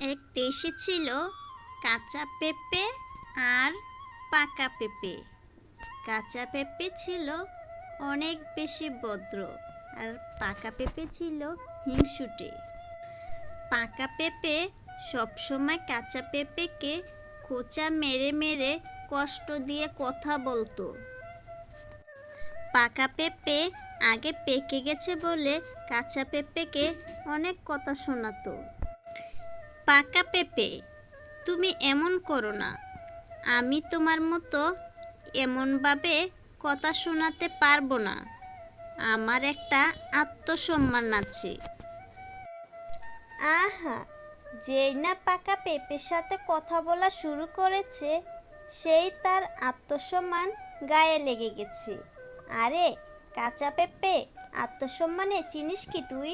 এক দেশে ছিল কাঁচা পেঁপে আর পাকা পেঁপে। কাঁচা পেঁপে ছিল অনেক বেশি ভদ্র আর পাকা পেঁপে ছিল হিংসুটে। পাকা পেঁপে সবসময় কাঁচা পেঁপেকে খোঁচা মেরে মেরে কষ্ট দিয়ে কথা বলতো। পাকা পেঁপে আগে পেকে গেছে বলে কাঁচা পেঁপেকে অনেক কথা শোনাতো। পাকা পেঁপে, তুমি এমন করো না। আমি তোমার মতো এমনভাবে কথা শোনাতে পারব না। আমার একটা আত্মসম্মান আছে। আহা, যেই না পাকা পেঁপের সাথে কথা বলা শুরু করেছে, সেই তার আত্মসম্মান গায়ে লেগে গেছে। আরে, কাঁচা পেঁপে আত্মসম্মানে চিনিস কি তুই?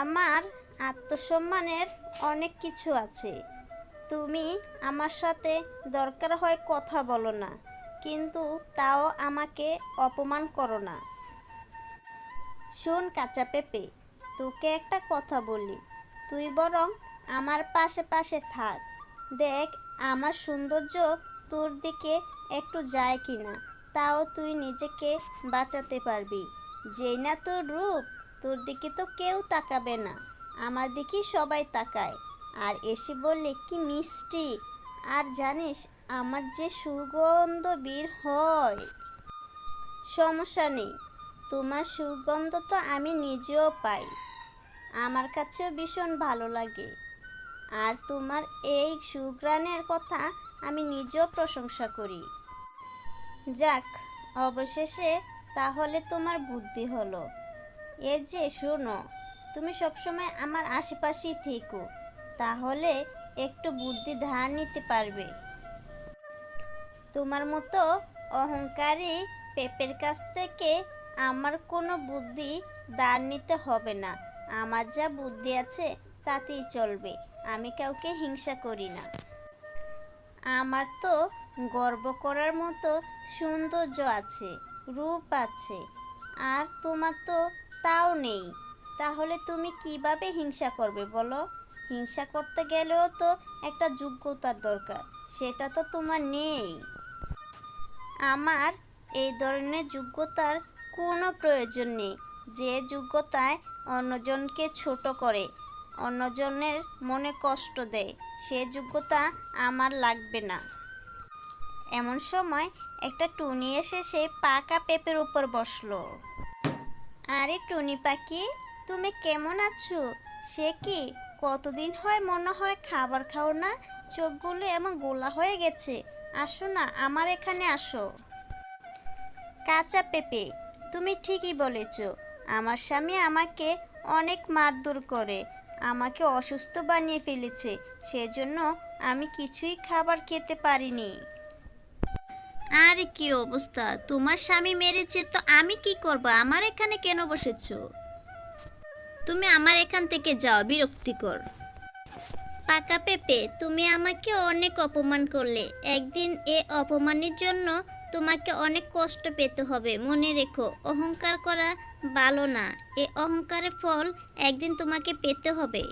আমার আত্মসম্মানের অনেক কিছু আছে। তুমি আমার সাথে দরকার হয় কথা বলো না, কিন্তু তাও আমাকে অপমান করো না। শোন কাঁচা পেঁপে, তোকে একটা কথা বলি। তুই বরং আমার পাশে পাশে থাক। দেখ, আমার সৌন্দর্য তোর দিকে একটু যায় কি না তাও তুই নিজেকে বাঁচাতে পারবি। যেই না তোর রূপ, তোর দিকে তো কেউ তাকাবে না। আমার দিকেই সবাই তাকায়। আর এসে বললে, কি মিষ্টি। আর জানিস, আমার যে সুগন্ধ বীর হয়। সমস্যা নেই। তোমার সুগন্ধ তো আমি নিজেও পাই। আমার কাছেও ভীষণ ভালো লাগে। আর তোমার এই সুগ্রানের কথা আমি নিজেও প্রশংসা করি। যাক, অবশেষে তাহলে তোমার বুদ্ধি হলো। এ যে শোনো তুমি সবসময় আমার আশেপাশেই থেকো, তাহলে একটু বুদ্ধি ধার নিতে পারবে। তোমার মতো অহংকারী পেপের কাছ থেকে আমার কোনো বুদ্ধি দাঁড় নিতে হবে না। আমার যা বুদ্ধি আছে তাতেই চলবে, আমি কাউকে হিংসা করি না। আমার তো গর্ব করার মতো সৌন্দর্য আছে, রূপ আছে, আর তোমার তো তাও নেই। তাহলে তুমি কীভাবে হিংসা করবে বলো? হিংসা করতে গেলেও তো একটা যোগ্যতার দরকার, সেটা তো তোমার নেই। আমার এই ধরনের যোগ্যতার কোনো প্রয়োজন নেই। যে যোগ্যতায় অন্যজনকে ছোট করে, অন্যজনের মনে কষ্ট দেয়, সে যোগ্যতা আমার লাগবে না। এমন সময় একটা টুনি এসে সে পাকা পেঁপের উপর বসল। আরে টুনি পাখি তুমি কেমন আছো? সে কি কতদিন হয় মনে হয় খাবার খাও না? চোখগুলো এমন গোলা হয়ে গেছে। আসো না, আমার এখানে আসো। কাঁচা পেঁপে, তুমি ঠিকই বলেছ। আমার স্বামী আমাকে অনেক মারধর করে, আমাকে অসুস্থ বানিয়ে ফেলেছে, সেজন্য আমি কিছুই খাবার খেতে পারিনি। আর কি অবস্থা? তোমার স্বামী মেরেছে তো আমি কি করব? আমার এখানে কেন বসেছো? তুমি আমার এখান থেকে যাও, বিরক্তিকর। পাকা পেঁপে, তুমি আমাকে অনেক অপমান করলে। একদিন এ অপমানের জন্য তোমাকে অনেক কষ্ট পেতে হবে, মনে রেখো। অহংকার করা ভালো না, এ অহংকারের ফল একদিন তোমাকে পেতে হবে।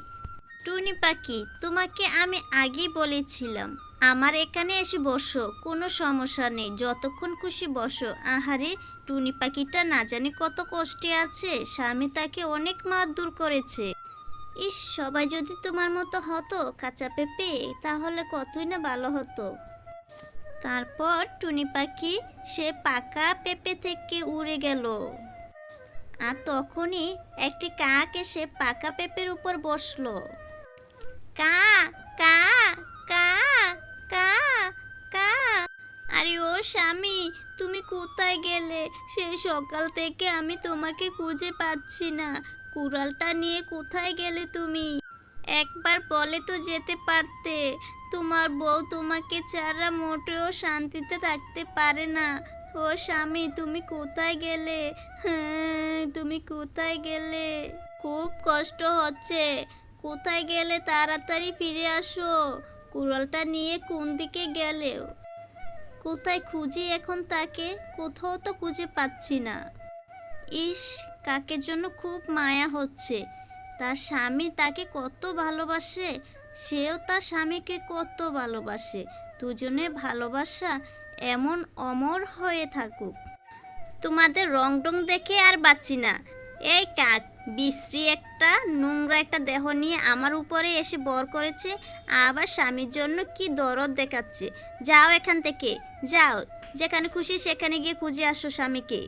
টুনি পাখি, তোমাকে আমি আগেই বলেছিলাম, আমার এখানে এসে বসো, কোনো সমস্যা নেই, যতক্ষণ খুশি বসো। আহারে টুনি পাখিটা না জানি কত কষ্টে আছে। স্বামী তাকে অনেক মারধর করেছে। ইস, সবাই যদি তোমার মতো হতো কাঁচা পেঁপে, তাহলে কতই না ভালো হতো। তারপর টুনি পাখি সে পাকা পেঁপে থেকে উড়ে গেল। আর তখনই একটি কাক এসে পাকা পেঁপের উপর বসল। কা কা কা কা কা আরে ও স্বামী, তুমি কোথায় গেলে? সেই সকাল থেকে আমি তোমাকে খুঁজে পাচ্ছি না। কুড়ালটা নিয়ে কোথায় গেলে তুমি? একবার বলে তো যেতে পারতে। তোমার বউ তোমাকে ছাড়া মোটেও শান্তিতে থাকতে পারে না। ও স্বামী, তুমি কোথায় গেলে? হ্যাঁ তুমি কোথায় গেলে? খুব কষ্ট হচ্ছে। কোথায় গেলে তাড়াতাড়ি ফিরে আসো। কুড়ালটা নিয়ে কোন দিকে গেলে? কোথায় খুঁজি এখন তাকে? কোথাও তো খুঁজে পাচ্ছি না। ইস, কাকের জন্য খুব মায়া হচ্ছে। তার স্বামী তাকে কত ভালোবাসে? সেও তার স্বামীকে কত ভালোবাসে? দুজনের ভালোবাসা এমন অমর হয়ে থাকুক। তোমাদের রং টং দেখে আর বাঁচি না। এই কাক বিশ্রী একটা, নোংরা একটা দেহ নিয়ে আমার উপরে এসে বর করেছে, আবার স্বামীর জন্য কি দরদ দেখাচ্ছে। যাও এখান থেকে, যাও, যেখানে খুশি সেখানে গিয়ে খুঁজে আসো স্বামীকে।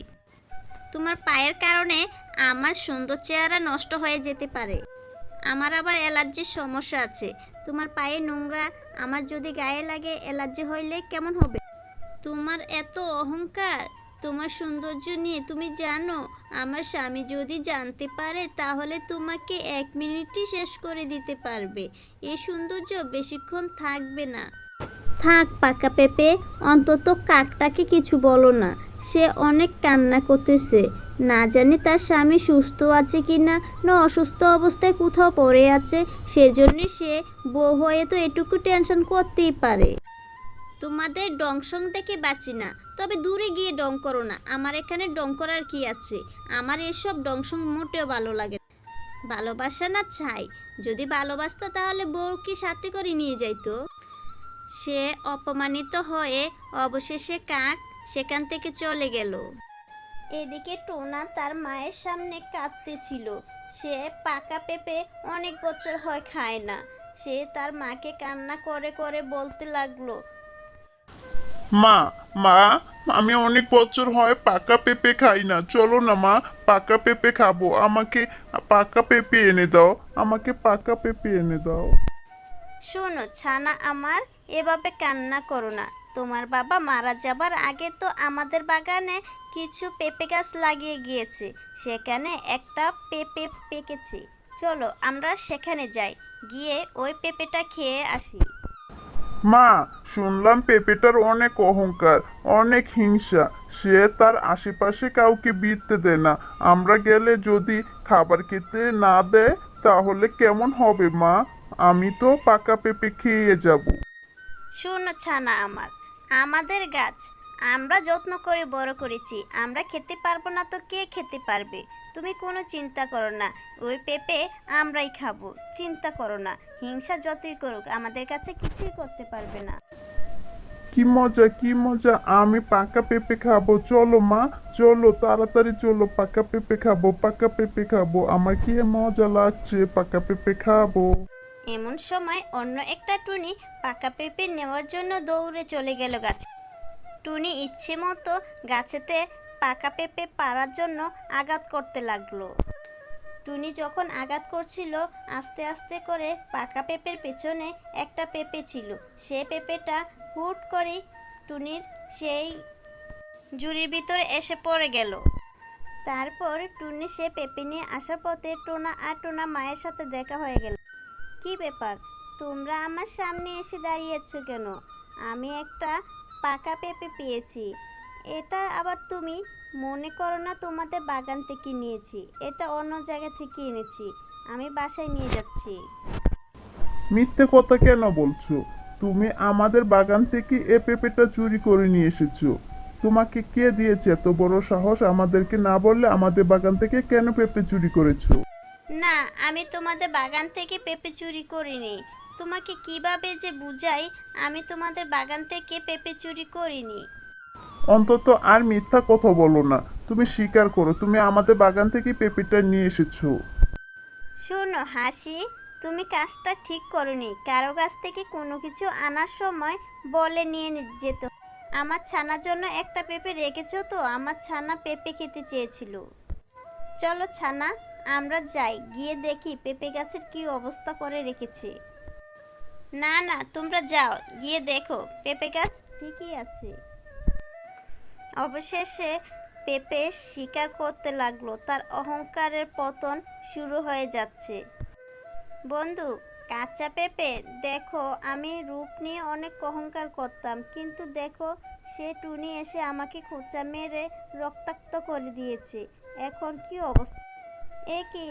তোমার পায়ের কারণে আমার সুন্দর চেহারা নষ্ট হয়ে যেতে পারে। আমার আবার অ্যালার্জির সমস্যা আছে। তোমার পায়ে নোংরা, আমার যদি গায়ে লাগে অ্যালার্জি হইলে কেমন হবে? তোমার এত অহংকার তোমার সৌন্দর্য নিয়ে তুমি জানো, আমার স্বামী যদি জানতে পারে, তাহলে তোমাকে এক মিনিটই শেষ করে দিতে পারবে। এই সৌন্দর্য বেশিক্ষণ থাকবে না। থাক পাকা পেঁপে, অন্তত কাকটাকে কিছু বলো না। সে অনেক কান্না করতেছে। না জানি তার স্বামী সুস্থ আছে কি না না অসুস্থ অবস্থায় কোথাও পড়ে আছে। সেজন্য সে বউ হয়ে তো এটুকু টেনশন করতেই পারে। তোমাদের ডংসং দেখে বাঁচি না। তবে দূরে গিয়ে ডং করো না। আমার এখানে ডং করার কি আছে? আমার এসব ডংসং মোটেও ভালো লাগে। ভালোবাসা না চাই যদি ভালোবাসতো তাহলে বউকে সাথে করে নিয়ে যাইতো? সে অপমানিত হয়ে অবশেষে কাক সেখান থেকে চলে গেল। এদিকে টোনা তার মায়ের সামনে কাঁদতেছিল। সে পাকা পেঁপে অনেক বছর হয় খায় না। সে তার মাকে কান্না করে করে বলতে লাগল মা মা আমি অনেক বছর হয় পাকা পেঁপে খাই না। চলো না মা পাকা পেঁপে খাব। আমাকে পাকা পেঁপে এনে দাও। আমাকে পাকা পেঁপে এনে দাও। শোনো ছানা আমার এভাবে কান্না করো না। তোমার বাবা মারা যাবার আগে তো আমাদের বাগানে কিছু পেঁপে গাছ লাগিয়ে গিয়েছে। সেখানে একটা পেঁপে পেকেছে। চলো আমরা সেখানে যাই। গিয়ে ওই পেঁপেটা খেয়ে আসি। মা শুনলাম পেঁপেটার অনেক অহংকার, অনেক হিংসা। সে তার আশেপাশে কাউকে বিরতে দেয় না। আমরা গেলে যদি খাবার খেতে না দেয়, তাহলে কেমন হবে, মা? আমি তো পাকা পেঁপে খেয়ে যাব। শোনো ছানা আমার, আমাদের গাছ, আমরা যত্ন করে বড় করেছি। আমরা খেতে পারব না তো কে খেতে পারবে? তুমি কোনো চিন্তা করো না, ওই পেঁপে আমরাই খাব। চিন্তা করো না, হিংসা যতই করুক, আমাদের কাছে কিছুই করতে পারবে না। কি মজা কি মজা। আমি পাকা পেঁপে খাব। চলো মা, চলো, তাড়াতাড়ি চলো। পাকা পেঁপে খাব, পাকা পেঁপে খাব। আমার কি মজা লাগছে, পাকা পেঁপে খাব। এমন সময় অন্য একটা টুনি পাকা পেঁপে নেওয়ার জন্য দৌড়ে চলে গেল গাছে। টুনি ইচ্ছে মতো গাছেতে পাকা পেঁপে পাড়ার জন্য আঘাত করতে লাগল। টুনি যখন আঘাত করছিল, আস্তে আস্তে করে পাকা পেঁপের পেছনে একটা পেঁপে ছিল। সে পেঁপেটা হুট করে টুনির সেই জুড়ির ভিতরে এসে পড়ে গেল। তারপর টুনি সে পেঁপে নিয়ে আসার পথে টোনা আর টোনা মায়ের সাথে দেখা হয়ে গেল। কি ব্যাপার? তোমরা আমার সামনে এসে দাঁড়িয়েছো কেন? আমি একটা পাকা পেঁপে পেয়েছি। এটা আবার তুমি? মনে করো না তোমাদের বাগান থেকে নিয়েছি। এটা অন্য জায়গা থেকে এনেছি। আমি বাসায় নিয়ে যাচ্ছি। মিথ্যে কথা কেন বলছো? তুমি আমাদের বাগান থেকে এ পেঁপেটা চুরি করে নিয়ে এসেছ। তোমাকে কে দিয়েছে এত বড় সাহস? আমাদেরকে না বললে আমাদের বাগান থেকে কেন পেঁপে চুরি করেছ? না আমি তোমাদের বাগান থেকে পেঁপে চুরি করিনি। তোমাকে কীভাবে যে বুঝাই আমি তোমাদের বাগান থেকে পেঁপে চুরি করিনি। অন্তত আর মিথ্যা কথা বলো না। তুমি স্বীকার করো তুমি আমাদের বাগান থেকে পেঁপেটা নিয়ে এসেছ। শোনো হাসি। তুমি কাজটা ঠিক করনি। কারও কাছ থেকে কোনো কিছু আনার সময় বলে নিয়ে যেত। আমার ছানার জন্য একটা পেঁপে রেখেছো তো? আমার ছানা পেঁপে খেতে চেয়েছিল। চলো ছানা, আমরা যাই। গিয়ে দেখি পেঁপে গাছের কি অবস্থা করে রেখেছে। না না, তোমরা যাও। গিয়ে দেখো, পেঁপে গাছ ঠিকই আছে। অবশেষে পেঁপে স্বীকার করতে লাগল। তার অহংকারের পতন শুরু হয়ে যাচ্ছে। বন্ধু, কাঁচা পেঁপে, দেখো, আমি রূপ নিয়ে অনেক অহংকার করতাম, কিন্তু দেখো, সে টুনি এসে আমাকে খোঁচা মেরে রক্তাক্ত করে দিয়েছে। এখন কি অবস্থা? এ কি,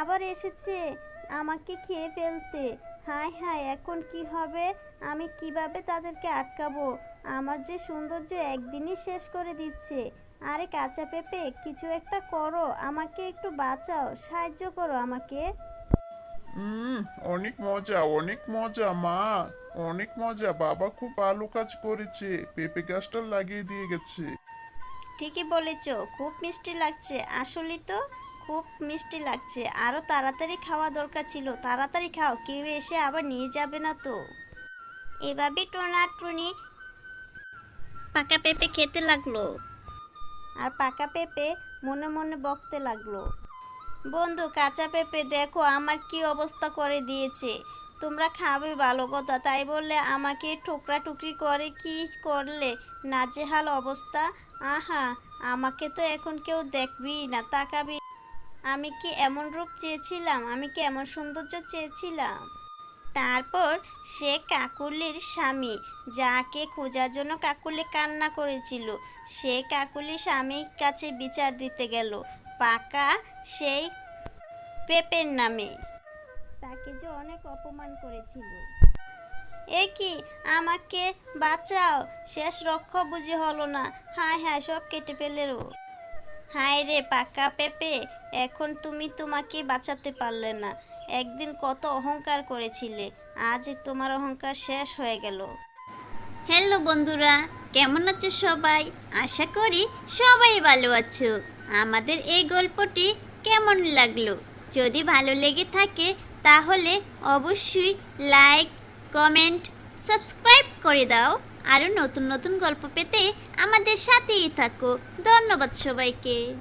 আবার এসেছে? আমাকে খেয়ে ফেলতে। হায় হায়, এখন কি হবে? আমি কীভাবে তাদেরকে আটকাবো? আমার যে সৌন্দর্য একদিনই শেষ করে দিচ্ছে। আরে কাঁচা পেঁপে, কিছু একটা করো, আমাকে একটু বাঁচাও, সাহায্য করো আমাকে। হুম অনেক মজা অনেক মজা মা। অনেক মজা। বাবা খুব ভালো কাজ করেছে। পেঁপে গাছটা লাগিয়ে দিয়ে গেছে। ঠিকই বলেছ খুব মিষ্টি লাগছে। আসলে তো খুব মিষ্টি লাগছে। আরও তাড়াতাড়ি খাওয়া দরকার ছিল। তাড়াতাড়ি খাও কেউ এসে আবার নিয়ে যাবে না তো। এভাবে টোনাটুনি পাকা পেঁপে খেতে লাগল। আর পাকা পেঁপে মনে মনে বকতে লাগল। বন্ধু, কাঁচা পেঁপে দেখো আমার কি অবস্থা করে দিয়েছে। তোমরা খাবে ভালো কথা, তাই বললে আমাকে ঠোকরা টুকরি করে কি করলে? নাজেহাল অবস্থা। আহা, আমাকে তো এখন কেউ দেখবি না, তাকাবি। আমি কি এমন রূপ চেয়েছিলাম? আমি কি এমন সৌন্দর্য চেয়েছিলাম? তারপর সে কাকুলির স্বামী, যাকে খোঁজার জন্য কাকুলি কান্না করেছিল, সে কাকুলি স্বামীর কাছে বিচার দিতে গেল। পাকা সেই পেপের নামে। তাকে যে অনেক অপমান করেছিল। এ কি, আমাকে বাঁচাও, শেষ রক্ষা বুঝি হলো না। হায় হায়, সব কেটে ফেলেরও হায় রে পাকা পেপে, এখন তুমি তোমাকে বাঁচাতে পারলে না। একদিন কত অহংকার করেছিলে, আজ তোমার অহংকার শেষ হয়ে গেল। হ্যালো বন্ধুরা, কেমন আছো সবাই? আশা করি সবাই ভালো আছো। আমাদের এই গল্পটি কেমন লাগল? যদি ভালো লেগে থাকে, তাহলে অবশ্যই লাইক, কমেন্ট, সাবস্ক্রাইব করে দাও। আরও নতুন নতুন গল্প পেতে আমাদের সাথেই থাকো। ধন্যবাদ সবাইকে।